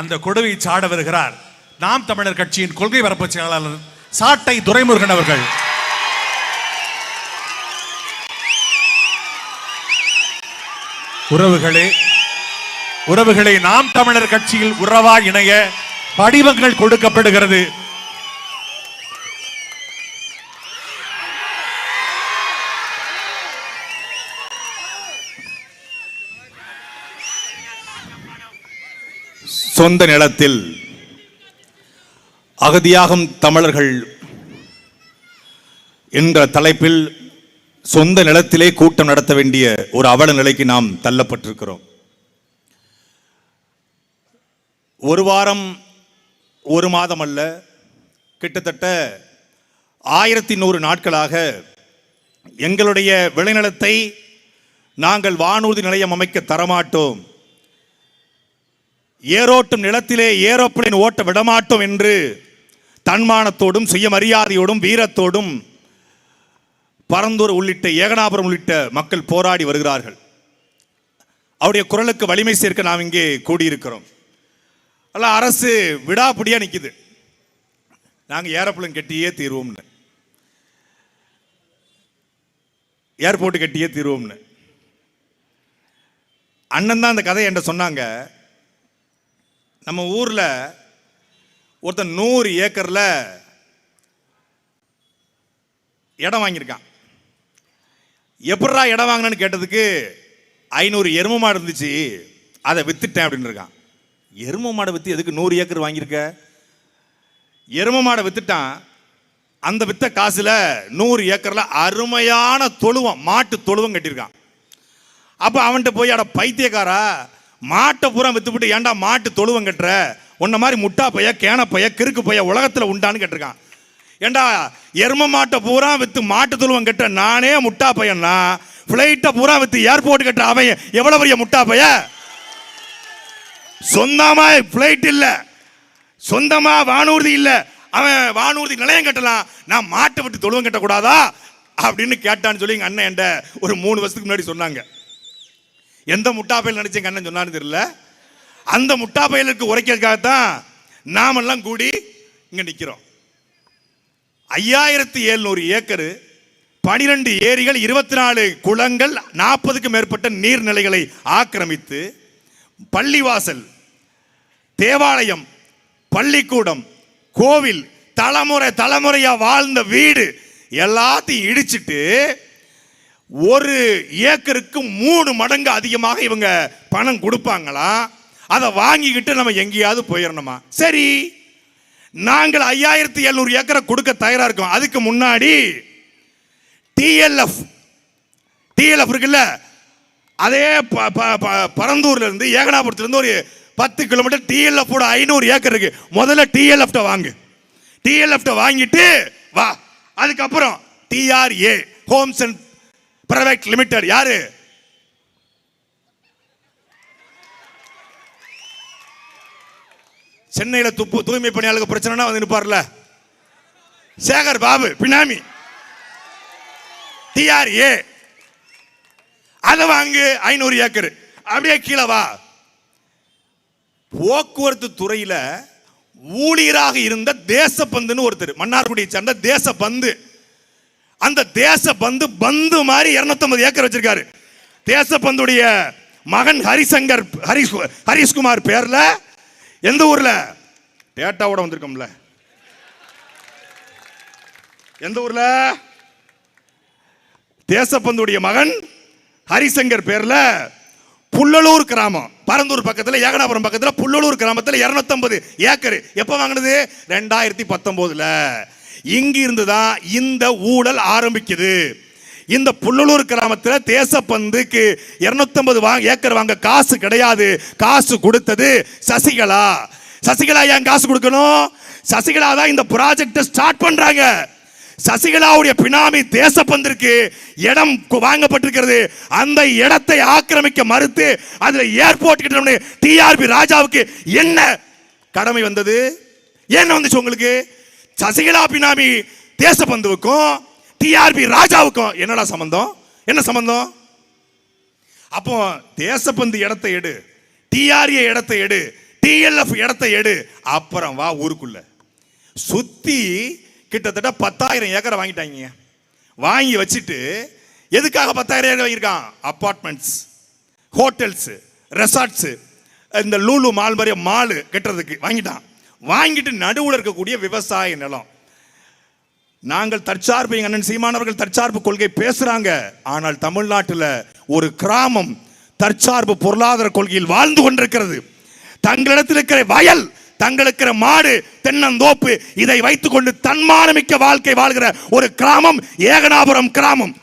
அந்த கொடுவை சாட வருகிறார். நாம் தமிழர் கட்சியின் கொள்கை பரப்பு செயலாளர் சாட்டை துரைமுருகன் அவர்கள். உறவுகளே உறவுகளை நாம் தமிழர் கட்சியில் உறவா இணைய படிவங்கள் கொடுக்கப்படுகிறது. சொந்த நிலத்தில் அகதியாகும் தமிழர்கள் என்ற தலைப்பில் சொந்த நிலத்திலே கூட்டம் நடத்த வேண்டிய ஒரு அவல நிலைக்கு நாம் தள்ளப்பட்டிருக்கிறோம். ஒரு வாரம் ஒரு மாதம் அல்ல கிட்டத்தட்ட ஆயிரத்தி நூறு நாட்களாக எங்களுடைய விளைநிலத்தை நாங்கள் வானூர்தி நிலையம் அமைக்க தரமாட்டோம். ஏரோட்டும் நிலத்திலே ஏரோப்ளேன் ஓட்ட விடமாட்டோம் என்று தன்மானத்தோடும் சுயமரியாதையோடும் வீரத்தோடும் பரந்தூர் உள்ளிட்ட ஏகனாபுரம் உள்ளிட்ட மக்கள் போராடி வருகிறார்கள். அவருடைய குரலுக்கு வலிமை சேர்க்க நாம் இங்கே கூடியிருக்கிறோம். அல்ல அரசு விடாப்பிடியாக நிற்கிது நாங்கள் ஏரோப்ளேன் கட்டியே தீர்வோம்னு. ஏர்போர்ட் கட்டியே தீர்வோம்னு. அண்ணன் தான் அந்த கதை என்கிட்ட சொன்னாங்க. நம்ம ஊரில் ஒருத்தன் நூறு ஏக்கரில் இடம் வாங்கியிருக்கான். எப்படா இடம் வாங்கினேன்னு கேட்டதுக்கு ஐநூறு எரும மாடு இருந்துச்சு அதை வித்துட்டேன் அப்படின்னு இருக்கான். எரும மாடை வித்து எதுக்கு நூறு ஏக்கர் வாங்கியிருக்க? எரும மாடை வித்துட்டான் அந்த வித்த காசில் நூறு ஏக்கரில் அருமையான தொழுவம் மாட்டு தொழுவம் கட்டியிருக்கான். அப்போ அவன்கிட்ட போய் அட பைத்தியக்காரா மாட்டை பூரா வித்துவிட்டு ஏன்டா மாட்டு தொழுவம் கட்டுற? உன்ன மாதிரி முட்டா பைய கேன பைய கிறுக்கு பைய உலகத்தில் உண்டான்னு கேட்டிருக்கான். ஏண்டா எரும மாட்டை பூரா வித்து மாட்டு தொழுவம் கட்ட நானே முட்டா பையன்னா? ஃப்ளைட்டை பூரா வித்து ஏர்போர்ட் கட்டுற அவன் எவ்வளோ பெரிய முட்டா பைய? சொந்தமா ஃப்ளைட் இல்லை. சொந்தமா வானூர்தி இல்லை. அவன் வானூர்தி நிலையம் கட்டலாம். நான் மாட்டை விட்டு தொழுவம் கட்டக்கூடாதா? அப்படின்னு கேட்டான்னு சொல்லி எங்கள் அண்ணன் என்கிட்ட ஒரு மூணு வருஷத்துக்கு முன்னாடி சொன்னாங்க. எந்த முட்டாப்பையில் பயல் கண்ணன் சொன்னான்னு தெரியல. அந்த முட்டாப்பயலுக்கு உரைக்கிறதுக்காகத்தான் நாமெல்லாம் கூடி இங்கே நிற்கிறோம் ஐயாயிரத்தி எழுநூறு ஏக்கர் பனிரெண்டு ஏரிகள் இருபத்தி நாலு குளங்கள் நாற்பதுக்கும் மேற்பட்ட நீர்நிலைகளை ஆக்கிரமித்து பள்ளிவாசல் தேவாலயம் பள்ளிக்கூடம் கோவில் தலைமுறை தலைமுறையாக வாழ்ந்த வீடு எல்லாத்தையும் இடிச்சிட்டு ஒரு ஏக்கருக்கு மூணு மடங்கு அதிகமாக இவங்க பணம் கொடுப்பாங்களா? அதை வாங்கிக்கிட்டு நம்ம எங்கேயாவது போயிடணுமா சரி. நாங்கள் ஐயாயிரத்தி எழுநூறு ஏக்கரை கொடுக்க தயாராக இருக்கோம். அதுக்கு முன்னாடி டிஎல்எஃப் டிஎல்எஃப் இருக்குல்ல அதே ப- ப- ப- ஒரு பத்து கிலோமீட்டர் டிஎல்எஃபோட ஐநூறு ஏக்கர் இருக்கு. முதல்ல டிஎல்எஃப்ட வாங்கு. டிஎல்எஃப்ட வாங்கிட்டு வா. அதுக்கப்புறம் TRA homes and private limited யாரு? சென்னையில் துப்பு தூய்மை பணியாளருக்கு பிரச்சனைனா வந்து நிற்பார்ல சேகர் பாபு பினாமி டிஆர்ஏ. அதை வாங்கு ஐநூறு ஏக்கர். அப்படியே கீழே வா. போக்குவரத்து துறையில் ஊழியராக இருந்த தேசப்பந்துன்னு ஒருத்தர் மன்னார்குடியை சேர்ந்த தேசப்பந்து. அந்த தேச பந்து பந்து மாதிரி 250 ஏக்கர் வச்சிருக்காரு. தேசப்பந்துடைய மகன் ஹரிசங்கர் ஹரிஷ் ஹரிஷ்குமார் பேர்ல எந்த ஊர்ல? டேட்டாவோட வந்திருக்கோம்ல. எந்த ஊர்ல? தேசப்பந்துடைய மகன் ஹரிசங்கர் பேர்ல புல்லலூர் கிராமம். பரந்தூர் பக்கத்தில் ஏகனாபுரம் பக்கத்தில் புல்லலூர் கிராமத்துல 250 ஏக்கர். எப்போ வாங்கினது? ரெண்டாயிரத்தி பத்தொம்போதில். இங்கிருந்து தான் இந்த ஊழல் ஆரம்பிக்குது. இந்த புல்லலூர் கிராமத்தில் தேசப்பந்துக்கு 250 வாங்க ஏக்கர் வாங்க காசு கிடையாது. காசு கொடுத்தது சசிகலா. சசிகலா ஏன் காசு கொடுக்கணும்? சசிகலா தான் இந்த ப்ராஜெக்டை ஸ்டார்ட் பண்றாங்க. சசிகலாவுடைய பினாமி தேசப்பந்திற்கு இடம் வாங்கப்பட்டிருக்கிறது. அந்த இடத்தை ஆக்கிரமிக்க மறுத்து அதுல ஏர்போர்ட் கிட்ட டிஆர்பி ராஜாவுக்கு என்ன கடமை வந்தது? என்ன வந்துச்சு உங்களுக்கு? சசிகலா பினாமி தேசபந்துவுக்கும் டிஆர்பி ராஜாவுக்கும் என்னடா சம்பந்தம்? என்ன சம்பந்தம்? அப்போ தேசபந்து இடத்தை எடு டிஆர்ஏ இடத்தை எடு டிஎல்எஃப் இடத்தை எடு அப்புறம் வா ஊருக்குள்ள. சுத்தி கிட்டத்தட்ட பத்தாயிரம் ஏக்கரை வாங்கிட்டாங்க. வாங்கி வச்சுட்டு எதுக்காக பத்தாயிரம் ஏக்கர் வாங்கியிருக்கான்? அப்பார்ட்மெண்ட்ஸ் ஹோட்டல்ஸ் ரெசார்ட்ஸ் இந்த லூலு மால் மாதிரி மாலு கட்டுறதுக்கு வாங்கிட்டான். வாங்கிட்டு நடுவில் இருக்கக்கூடிய விவசாய நிலம். நாங்கள் தற்சார்பு எங்கள் அண்ணன் சீமானவர்கள் தற்சார்பு கொள்கை பேசுகிறாங்க ஆனால் தமிழ்நாட்டில் ஒரு கிராமம் தற்சார்பு பொருளாதார கொள்கையில் வாழ்ந்து கொண்டிருக்கிறது. தங்களிடத்தில் இருக்கிற வயல் தங்களுக்கு இருக்கிற மாடு தென்னந்தோப்பு இதை வைத்துக்கொண்டு தன்மானமிக்க வாழ்க்கை வாழ்கிற ஒரு கிராமம் ஏகனாபுரம் கிராமம்.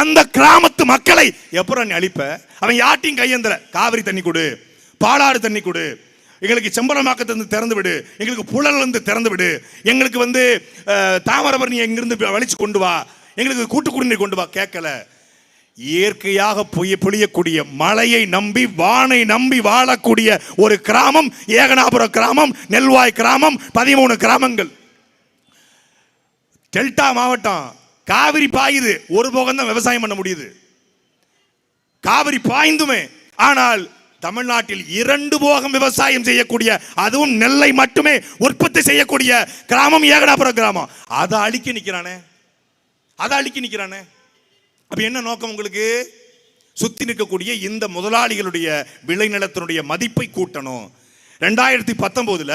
அந்த கிராமத்து மக்களை எப்பறம் நீ அழிப்ப? அவன் யார்ட்டையும் கையேந்தல. காவிரி தண்ணி கொடு பாலாறு தண்ணி கொடு எங்களுக்கு செம்பரமாக்கத்திலிருந்து திறந்து விடு. எங்களுக்கு புழலிருந்து திறந்து விடு. எங்களுக்கு வந்து அஹ், தாமிரபரணி எங்கிருந்து வலிச்சு கொண்டு வா. எங்களுக்கு கூட்டு குடிநீர் கொண்டு வா. கேட்கல. இயற்கையாக பொய்ய பொழியக்கூடிய மலையை நம்பி வானை நம்பி வாழக்கூடிய ஒரு கிராமம் ஏகனாபுர கிராமம் நெல்வாய் கிராமம் பதிமூணு கிராமங்கள். டெல்டா மாவட்டம் காவிரி பாயுது. ஒரு போகம் தான் விவசாயம் பண்ண முடியுது. காவிரி பாய்ந்துமே. ஆனால் தமிழ்நாட்டில் இரண்டு போகம் விவசாயம் செய்யக்கூடிய அதுவும் நெல்லை மட்டுமே உற்பத்தி செய்யக்கூடிய கிராமம் ஏகடாபுரம் கிராமம். அதை அழிக்க நிற்கிறானே அதை அழிக்க நிற்கிறானே அப்ப என்ன நோக்கம் உங்களுக்கு? சுத்தி நிற்கக்கூடிய இந்த முதலாளிகளுடைய விளைநிலத்தினுடைய மதிப்பை கூட்டணும். ரெண்டாயிரத்தி பத்தொன்பதுல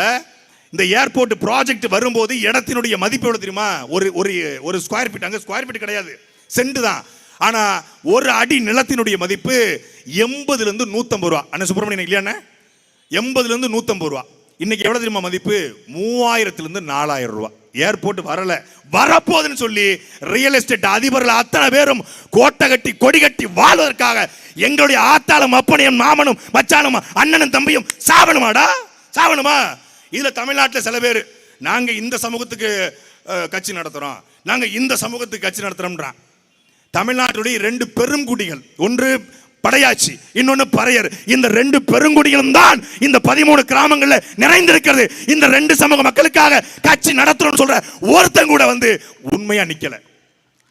இந்த ஏர்போர்ட் ப்ராஜெக்ட் வரும்போது இடத்தினுடைய மதிப்பு எவ்வளவு தெரியுமா? ஒரு ஒரு ஒரு ஸ்கொயர் ஃபீட் அங்கே ஸ்கொயர் ஃபீட் கிடையாது. செண்டு தான். ஆனால் ஒரு அடி நிலத்தினுடைய மதிப்பு எண்பதுலேருந்து நூற்றம்பது ரூபா. அண்ணன் சுப்பிரமணியன் இல்லையாண்ணே எண்பதுலேருந்து நூற்றம்பது ரூபா. இன்னைக்கு எவ்வளோ தெரியுமா மதிப்பு? மூவாயிரத்துலேருந்து நாலாயிரம் ரூபா. ஏர்போர்ட் வரல. வரப்போகுதுன்னு சொல்லி ரியல் எஸ்டேட் அதிபர்கள் அத்தனை பேரும் கோட்டை கட்டி கொடி கட்டி வாழ்வதற்காக எங்களுடைய ஆத்தாளம் அப்பனையும் மாமனும் மச்சானும் அண்ணனும் தம்பியும் சாவணுமாடா? சாவணுமா? இதில் தமிழ்நாட்டில் சில பேர் நாங்கள் இந்த சமூகத்துக்கு கட்சி நடத்துகிறோம் நாங்கள் இந்த சமூகத்துக்கு கட்சி நடத்துகிறோம்ன்றான் தமிழ்நாட்டுடைய ரெண்டு பெருங்குடிகள். ஒன்று படையாச்சி இன்னொன்னு பறையர். இந்த ரெண்டு பெருங்குடிகளும் தான் இந்த பதிமூணு கிராமங்கள்ல நிறைந்திருக்கிறது. இந்த ரெண்டு சமூக மக்களுக்காக கட்சி நடத்துறோம்னு சொல்ற ஒருத்தன் கூட வந்து உண்மையா நிக்கல.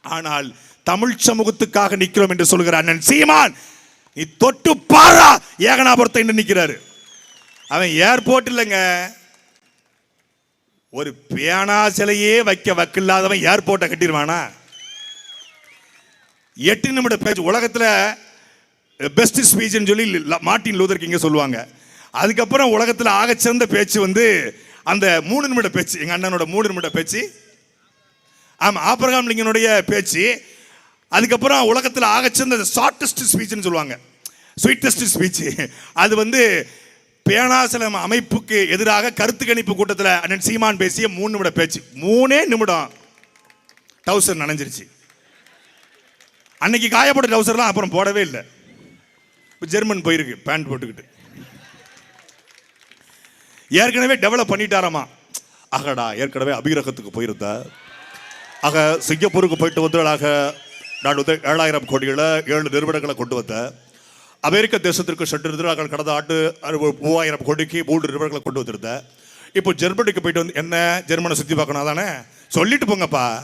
ஆனால் தமிழ் சமூகத்துக்காக நிக்கிறோம் என்று சொல்கிற அண்ணன் சீமான் நீ தொட்டு பாரா ஏகனாபுரத்தை என்று நிக்கிறாரு. அவன் ஏர்போர்ட் இல்லைங்க. ஒரு பேனா சிலையே வைக்க வக்கில்லாதவன் ஏர்போர்ட்டை கட்டிடுவானா? எட்டு நிமிட பேச்சு. உலகத்தில் பெஸ்ட் ஸ்பீச்னு சொல்லி மார்ட்டின் லூதர் கிங்க சொல்லுவாங்க. அதுக்கப்புறம் உலகத்தில் ஆகச்சிறந்த பேச்சு வந்து அந்த மூணு நிமிட பேச்சு எங்கள் அண்ணனோட மூணு நிமிட பேச்சு. ஆமாம் ஆப்ரகாம் லிங்கனுடைய பேச்சு. அதுக்கப்புறம் உலகத்தில் ஆகச்சிறந்த ஷார்ட்டஸ்ட் ஸ்பீச்னு சொல்லுவாங்க. ஸ்வீட்டஸ்ட் ஸ்பீச்சு அது வந்து பேனாசலம் அமைப்புக்கு எதிராக கருத்து கணிப்பு கூட்டத்தில் அண்ணன் சீமான் பேசிய மூணு நிமிட பேச்சு. மூணே நிமிடம். டவுசர் நனைஞ்சிருச்சு. அன்னைக்கு காயப்பட்ட ட்ரௌசர்லாம் அப்புறம் போடவே இல்லை. இப்போ ஜெர்மன் போயிருக்கு பேண்ட் போட்டுக்கிட்டு. ஏற்கனவே டெவலப் பண்ணிட்டாராமா? அகடா ஏற்கனவே அபிரகத்துக்கு போயிருந்தா. ஆக சிங்கப்பூருக்கு போயிட்டு வந்து ஆக நான் வந்து ஏழாயிரம் கோடிகளை ஏழு நிறுவனங்களை கொண்டு வந்தேன். அமெரிக்க தேசத்திற்கு சென்று நாங்கள் கடந்த ஆண்டு மூவாயிரம் கோடிக்கு மூன்று நிறுவனங்களை கொண்டு வந்திருந்தேன். இப்போ ஜெர்மனிக்கு போயிட்டு வந்து என்ன ஜெர்மனை சுற்றி பார்க்கணும் தானே சொல்லிட்டு போங்கப்பா.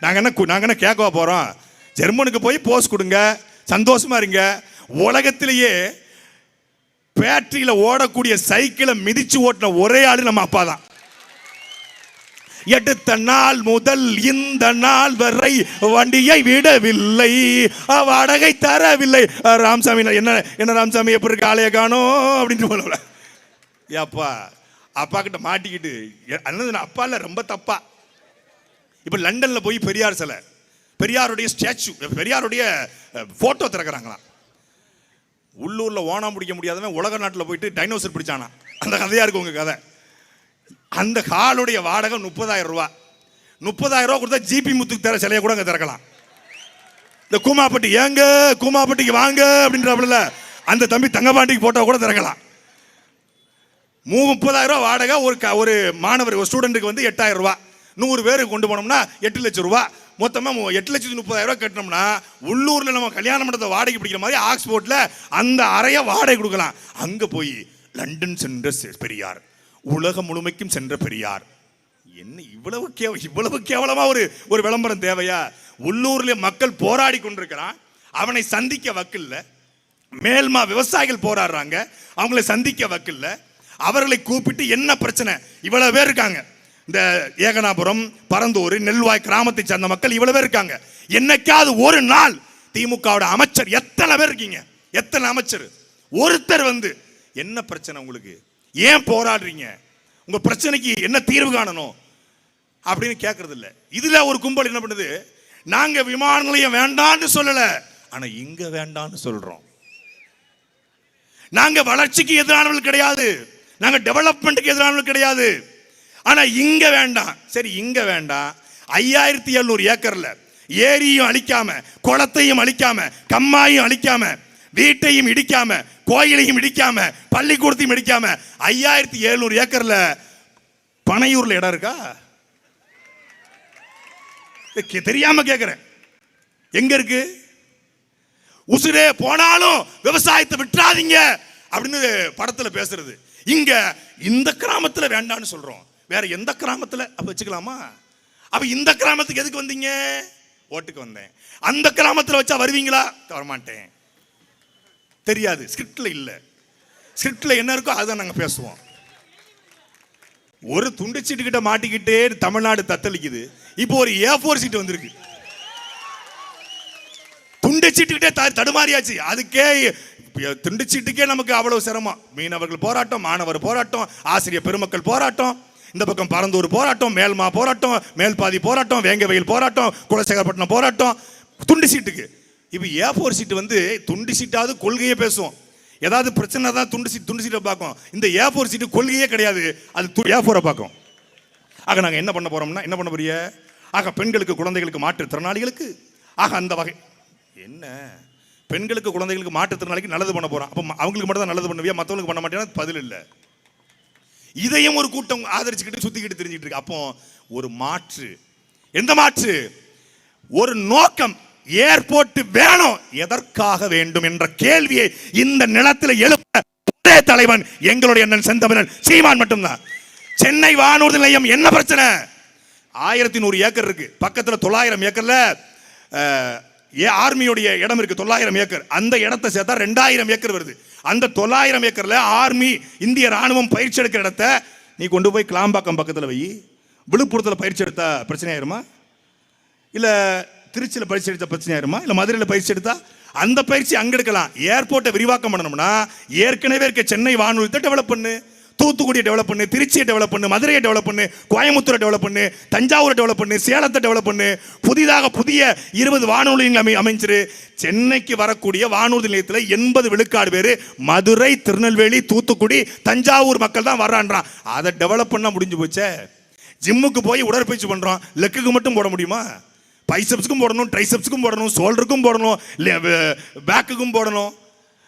நாங்கள் என்ன கு- நாங்கள் என்ன கேட்கவா போகிறோம் ஜெர்மனுக்கு போய் போஸ் கொடுங்க. சந்தோஷமா இருங்க. உலகத்திலேயே பேட்டரியில் ஓடக்கூடிய சைக்கிளை மிதிச்சு ஓட்டின ஒரே ஆள் நம்ம அப்பா தான். எடுத்த நாள் முதல் இந்த நாள் வரை வண்டியை விடவில்லை. வாடகை தரவில்லை. அஹ் ராமசாமி என்ன என்ன ராமசாமி எப்படி இருக்கு? ஆலைய காணோம் அப்படின்னு போல ஏப்பா அப்பா கிட்ட மாட்டிக்கிட்டு அண்ணன் அப்பால அப்பா ரொம்ப தப்பா. இப்போ லண்டனில் போய் பெரியார் சிலை. பெரியாருடைய ஸ்டாச்சு பெரியாருடைய ஃபோட்டோ திறக்கிறாங்களாம். உள்ளூரில் ஓணம் பிடிக்க முடியாதவன் உலக நாட்டில் போயிட்டு டைனோசர் பிடிச்சானா? அந்த கதையாக இருக்கு உங்கள் கதை. அந்த ஹாலுடைய வாடகை முப்பதாயிரம் ரூபா. முப்பதாயிரம் ரூபா கொடுத்தா ஜிபி முத்துக்கு தர சிலையை கூட அங்கே திறக்கலாம். இந்த கூமாப்பட்டி ஏங்க கூமாப்பட்டிக்கு வாங்க அப்படின்றப்பல அந்த தம்பி தங்கபாண்டிக்கு போட்டோ கூட திறக்கலாம். மூ முப்பதாயிரம் ரூபா வாடகை ஒரு க- ஒரு மாணவர் ஒரு ஸ்டூடெண்ட்டுக்கு வந்து எட்டாயிரம் ரூபா. நூறு பேருக்கு கொண்டு போனோம்னா எட்டு லட்சம் ரூபா. மொத்தமாக எட்டு லட்சத்தி முப்பதாயிரம் ரூபா கட்டினோம்னா உள்ளூரில் நம்ம கல்யாண மண்டபத்தை வாடகை பிடிக்கிற மாதிரி ஆக்ஸ்போர்ட்டில் அந்த அறையை வாடகை கொடுக்கலாம். அங்கே போய் லண்டன் சென்ற செ- பெரியார். உலகம் முழுமைக்கும் சென்ற பெரியார். என்ன இவ்வளவு கேவ இவ்வளவு கேவலமாக ஒரு ஒரு விளம்பரம் தேவையா? உள்ளூரில் மக்கள் போராடி கொண்டிருக்கிறான். அவனை சந்திக்க வக்கில்ல. மேல்மா விவசாயிகள் போராடுறாங்க. அவங்களை சந்திக்க வக்கில்ல. அவர்களை கூப்பிட்டு என்ன பிரச்சனை? இவ்வளவு பேர் இருக்காங்க. இந்த ஏகனாபுரம் பரந்தூர் நெல்வாய் கிராமத்தை சேர்ந்த மக்கள் இவ்வளவு பேர் இருக்காங்க. என்னைக்காவது ஒரு நாள் திமுகவோட அமைச்சர் எத்தனை பேர் இருக்கீங்க? எத்தனை அமைச்சர்? ஒருத்தர் வந்து என்ன பிரச்சனை உங்களுக்கு? ஏன் போராடுறீங்க? உங்க பிரச்சனைக்கு என்ன தீர்வு காணணும்? அப்படின்னு கேட்கறது இல்லை இதுல ஒரு கும்பல் என்ன பண்ணுது? நாங்க விமான நிலையம் வேண்டாம்னு சொல்லல. ஆனா இங்க வேண்டாம்னு சொல்றோம். நாங்க வளர்ச்சிக்கு எதிரானவர்கள் கிடையாது. நாங்க டெவலப்மெண்ட்டுக்கு எதிரானவர்கள் கிடையாது. ஆனா இங்க வேண்டாம். சரி இங்க வேண்டாம். ஐயாயிரத்தி எழுநூறு ஏக்கர்ல ஏரியும் அழிக்காம குளத்தையும் அழிக்காம கம்மாயும் அழிக்காம வீட்டையும் இடிக்காம கோயிலையும் இடிக்காம பள்ளிக்கூடத்தையும் இடிக்காம ஐயாயிரத்தி எழுநூறு ஏக்கர்ல பனையூர்ல இடம் இருக்கா? கே- தெரியாம கேக்குறேன். எங்க இருக்கு? உசுரே போனாலும் விவசாயத்தை விட்டுறாதீங்க. அப்படின்னு படத்துல பேசுறது. இங்க இந்த கிராமத்துல வேண்டாம்னு சொல்றோம். வேற எந்த கிராமத்தில்? அப்போ வச்சுக்கலாமா? அப்போ இந்த கிராமத்துக்கு எதுக்கு வந்தீங்க? ஓட்டுக்கு வந்தேன். அந்த கிராமத்தில் வச்சா வருவீங்களா? வரமாட்டேன். தெரியாது. ஸ்கிரிப்டில் இல்லை. ஸ்கிரிப்டில் என்ன இருக்கோ அதை நாங்கள் பேசுவோம். ஒரு துண்டு சீட்டு கிட்ட மாட்டிக்கிட்டே தமிழ்நாடு தத்தளிக்குது. இப்போ ஒரு ஏ ஃபோர் சீட்டு வந்திருக்கு. துண்டு சீட்டுக்கிட்டே த- தடுமாறியாச்சு. அதுக்கே துண்டு சீட்டுக்கே நமக்கு அவ்வளவு சிரமம். மீனவர்கள் போராட்டம் மாணவர் போராட்டம் ஆசிரியர் பெருமக்கள் போராட்டம். இந்த பக்கம் பரந்தூர் போராட்டம் மேல்மா போராட்டம் மேல்பாதி போராட்டம் வேங்கவயில் போராட்டம் குலசேகரப்பட்டினம் போராட்டம். துண்டு சீட்டுக்கு. இப்போ ஏ ஃபோர் சீட்டு வந்து துண்டு சீட்டாவது கொள்கையே பேசுவோம் ஏதாவது பிரச்சனை தான் துண்டு சீட் துண்டு சீட்டை பார்க்கும். இந்த ஏ ஃபோர் சீட்டு கொள்கையே கிடையாது. அது ஏ ஃபோரை பார்க்கும். ஆக நாங்கள் என்ன பண்ண போகிறோம்னா என்ன பண்ண போறிய ஆக பெண்களுக்கு குழந்தைகளுக்கு மாற்றுத்திறனாளிகளுக்கு ஆக அந்த வகை என்ன? பெண்களுக்கு குழந்தைகளுக்கு மாற்றுத்திறனாளிக்கு நல்லது பண்ண போகிறோம் அப்போ அவங்களுக்கு மட்டும் தான் நல்லது பண்ணுவியா? மற்றவங்களுக்கு பண்ண மாட்டேன்னா பதில் இல்லை. இதையும் ஒரு கூட்டம் ஆதரிச்சுக்கிட்டு சுத்திக்கிட்டு தெரிஞ்சுட்டு இருக்கு. அப்போ ஒரு மாற்று. எந்த மாற்று? ஒரு நோக்கம். ஏர்போர்ட் வேணும். எதற்காக வேண்டும் என்ற கேள்வியை இந்த நிலத்தில் எழுப்ப ஒரே தலைவன் எங்களுடைய அண்ணன் செந்தமிழன். சீமான் மட்டும்தான். சென்னை வானூர்தி நிலையம் என்ன பிரச்சனை? ஆயிரத்தி நூறு ஏக்கர் இருக்கு. பக்கத்தில் தொள்ளாயிரம் ஏக்கர்ல ஏ ஆர்மியுடைய இடம் இருக்கு. தொள்ளாயிரம் ஏக்கர். அந்த இடத்தை சேர்த்தா ரெண்டாயிரம் ஏக்கர் வருது. அந்த தொள்ளாயிரம் ஏக்கரில் ஆர்மி இந்திய ராணுவம் பயிற்சி எடுக்கிற இடத்த நீ கொண்டு போய் கிளாம்பாக்கம் பக்கத்தில் வை. விழுப்புரத்தில் பயிற்சி எடுத்தா பிரச்சனை ஆயிருமா? இல்லை திருச்சியில் பயிற்சி எடுத்த பிரச்சனை ஆயிருமா? இல்லை மதுரையில் பயிற்சி எடுத்தா அந்த பயிற்சி அங்கே எடுக்கலாம். ஏர்போர்ட்டை விரிவாக்கம் பண்ணணும்னா ஏற்கனவே இருக்க சென்னை வானொலித்தை டெவலப் பண்ணு. தூத்துக்குடியை டெவலப் பண்ணு திருச்சியை டெவலப் பண்ணு மதுரையை டெவலப் பண்ணு கோயம்புத்தூரை டெவலப் பண்ணு தஞ்சாவூரை டெவலப் பண்ணு சேலத்தை டெவலப் பண்ணு. புதிதாக புதிய இருபது வானொலி அமை அமைஞ்சிரு. சென்னைக்கு வரக்கூடிய வானூர்தி நிலையத்தில் எண்பது விழுக்காடு பேர் மதுரை திருநெல்வேலி தூத்துக்குடி தஞ்சாவூர் மக்கள் தான் வர்றான்றான். அதை டெவலப் பண்ணால் முடிஞ்சு போச்சே. ஜிம்முக்கு போய் உடற்பயிற்சி பண்ணுறோம் லெக்குக்கு மட்டும் போட முடியுமா? பைசப்ஸுக்கும் போடணும் ட்ரைசப்ஸுக்கும் போடணும் ஷோல்டருக்கும் போடணும் பேக்குக்கும் போடணும்.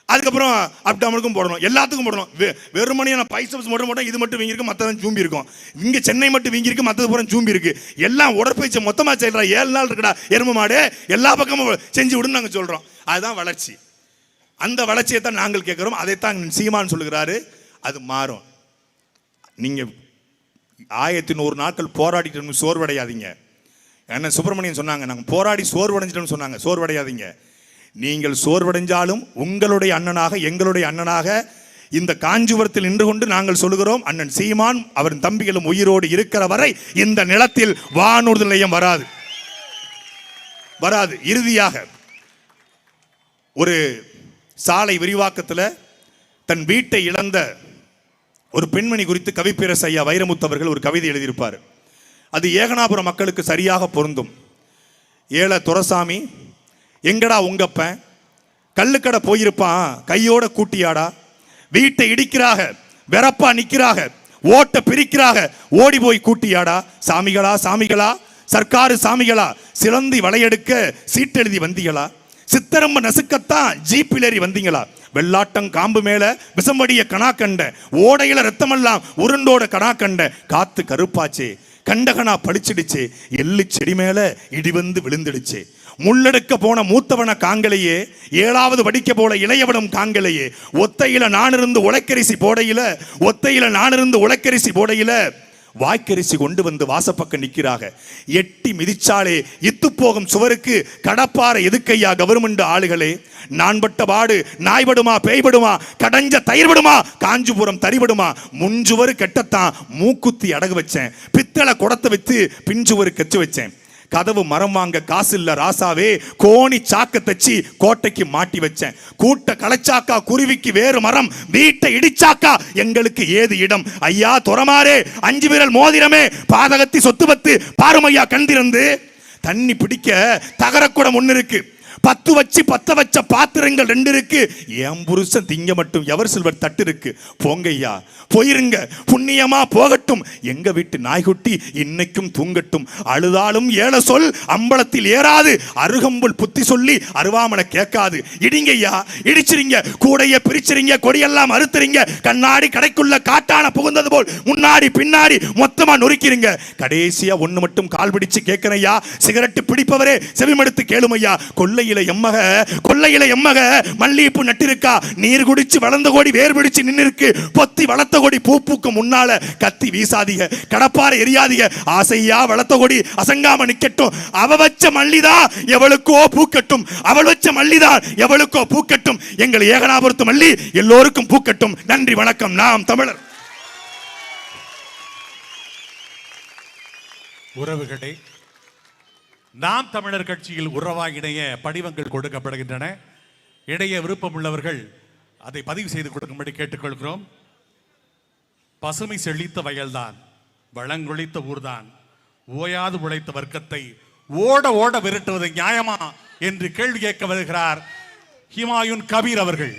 அதுக்கப்புறம் அப்டாமனுக்கும் போடணும். எல்லாத்துக்கும் போடணும். வெ- வெறுமனே நான் பைசப்ஸ் மட்டும் போட்டோம் இது மட்டும் வீங்கி மற்றதான் ஜூம்பி இருக்கும். இங்கே சென்னை மட்டும் வீங்கிருக்கு மற்றது பூரா ஜூம்பி இருக்கு. எல்லாம் உடற்பயிற்சி மொத்தமாக செய்கிறா ஏழு நாள் இருக்குடா எரும மாடு எல்லா பக்கமும் செஞ்சு விடுன்னு நாங்கள் சொல்கிறோம் அதுதான் வளர்ச்சி. அந்த வளர்ச்சியை தான் நாங்கள் கேட்குறோம். அதைத்தான் சீமான் சொல்லுகிறாரு. அது மாறும். நீங்கள் ஆயிரத்தி நூறு நாட்கள் போராடிட்டு சோர்வடையாதீங்க. என்ன சுப்பிரமணியன் சொன்னாங்க நாங்கள் போராடி சோர்வடைஞ்சிட்டோம்னு சொன்னாங்க. சோர்வடையாதீங்க. நீங்கள் சோர்வடைஞ்சாலும் உங்களுடைய அண்ணனாக எங்களுடைய அண்ணனாக இந்த காஞ்சிபுரத்தில் நின்று கொண்டு நாங்கள் சொல்லுகிறோம் அண்ணன் சீமான் அவரின் தம்பிகளும் உயிரோடு இருக்கிற வரை இந்த நிலத்தில் வானூர்தி நிலையம் வராது. வராது. இறுதியாக ஒரு சாலை விரிவாக்கத்தில் தன் வீட்டை இழந்த ஒரு பெண்மணி குறித்து கவிப்பேரசு ஐயா வைரமுத்து அவர்கள் ஒரு கவிதை எழுதியிருப்பார். அது ஏகனாபுரம் மக்களுக்கு சரியாக பொருந்தும். ஏழ துரசாமி எங்கடா உங்கப்பன் கல்லுக்கடை போயிருப்பான் கையோட கூட்டியாடா. வீட்டை இடிக்கிறாக வெறப்பா நிற்கிறாக ஓட்ட பிரிக்கிறாக ஓடி போய் கூட்டியாடா. சாமிகளா சாமிகளா சர்க்காரு சாமிகளா சிலந்தி வளையெடுக்க சீட்டெழுதி வந்தீங்களா? சித்தரம்ப நசுக்கத்தான் ஜீப்பிலேறி வந்தீங்களா? வெள்ளாட்டம் காம்பு மேல விசம்படிய கணா கண்ட ஓடையில ரத்தமெல்லாம் உருண்டோட கணா கண்ட காத்து கருப்பாச்சே. கண்டகனா பளிச்சிடுச்சு. எள்ளு செடி மேல இடி வந்து விழுந்துடுச்சு. முள்ளெடுக்க போன மூத்தவன காங்கலையே ஏழாவது வடிக்க போல இளையவனும் காங்கலையே ஒத்தையில நான் இருந்து உழைக்கரிசி போடையில ஒத்தையில நான் இருந்து உழைக்கரிசி போடையில வாய்க்கரிசி கொண்டு வந்து வாசப்பக்கம் நிற்கிறாக. எட்டி மிதிச்சாலே இத்து போகும் சுவருக்கு கடப்பார எதுக்கையா கவர்மெண்ட் ஆளுகளே. நான்பட்ட பாடு நாய்படுமா பேய்படுமா கடைஞ்ச தயிர்படுமா காஞ்சிபுரம் தறிபடுமா. முன்சுவர் கெட்டத்தான் மூக்குத்தி அடகு வச்சேன். பித்தளை குடத்தை வச்சு பின்சுவர் கச்சு வச்சேன். கதவு மரம் வாங்க காசு இல்ல ராசாவே கோணி சாக்க தச்சு கோட்டைக்கு மாட்டி வச்சேன். கூட்ட களைச்சாக்கா குருவிக்கு வேறு மரம் வீட்டை இடிச்சாக்கா எங்களுக்கு ஏது இடம்? ஐயா துறமாறே அஞ்சு விரல் மோதிரமே பாதகத்தி சொத்து பத்து பாருமையா கண்டிருந்து தண்ணி பிடிக்க தகரக்கூடம் ஒன்று இருக்கு. பத்து வச்சு பத்த வச்ச பாத்திரங்கள் ரெண்டு இருக்கு. என் புருஷன் திங்க மட்டும் எவர் சில்வர் தட்டு இருக்கு. போங்கய்யா போயிருங்க. புண்ணியமா போகட்டும். எங்க வீட்டு நாய்க்குட்டி இன்னைக்கும் தூங்கட்டும். அழுதாலும் ஏழ சொல் அம்பலத்தில் ஏறாது. அருகம்புல் புத்தி சொல்லி அருவாமனை கேட்காது. இடிங்கய்யா இடிச்சிருங்க. கூடைய பிரிச்சிருங்க. கொடியெல்லாம் அறுத்துறீங்க கண்ணாடி கடைக்குள்ள காட்டான புகுந்தது போல் முன்னாடி பின்னாடி மொத்தமா நொறுக்கிறீங்க கடைசியா ஒண்ணு மட்டும் கால் பிடிச்சு கேட்கறையா சிகரெட்டு பிடிப்பவரே செவிமடுத்து கேளுமையா. கொல்லையில எம்மக கொள்ளையில எம்மக மல்லிகைப்பூ நட்டிருக்கா? நீர் குடிச்சு வளர்ந்த கோடி வேர் பிடிச்சு நின்னு இருக்கு பொத்தி வளர்த்த கொடி பூ பூக்கும் முன்னால கத்தி வீசாதீங்க கடப்பார எரியாதீங்க ஆசையா வளர்த்த கொடி அசங்காம நிக்கட்டும். அவ வச்ச மல்லிதான் எவளுக்கோ பூக்கட்டும் அவள் வச்ச மல்லிதான் எவளுக்கோ பூக்கட்டும் எங்கள் ஏகனாபுரத்து மல்லி எல்லோருக்கும் பூக்கட்டும் நன்றி வணக்கம். நாம் தமிழர். உறவுகளை நாம் தமிழர் கட்சியில் உறவாகிடைய படிவங்கள் கொடுக்கப்படுகின்றன. இடைய விருப்பம் உள்ளவர்கள் அதை பதிவு செய்து கொடுக்கும்படி கேட்டுக்கொள்கிறோம். பசுமை செழித்த வயல்தான் வளங்கொழித்த ஊர்தான் ஓயாது உழைத்த வர்க்கத்தை ஓட ஓட விரட்டுவது நியாயமா என்று கேள்வி கேட்க வருகிறார் ஹிமாயுன் கபீர் அவர்கள்.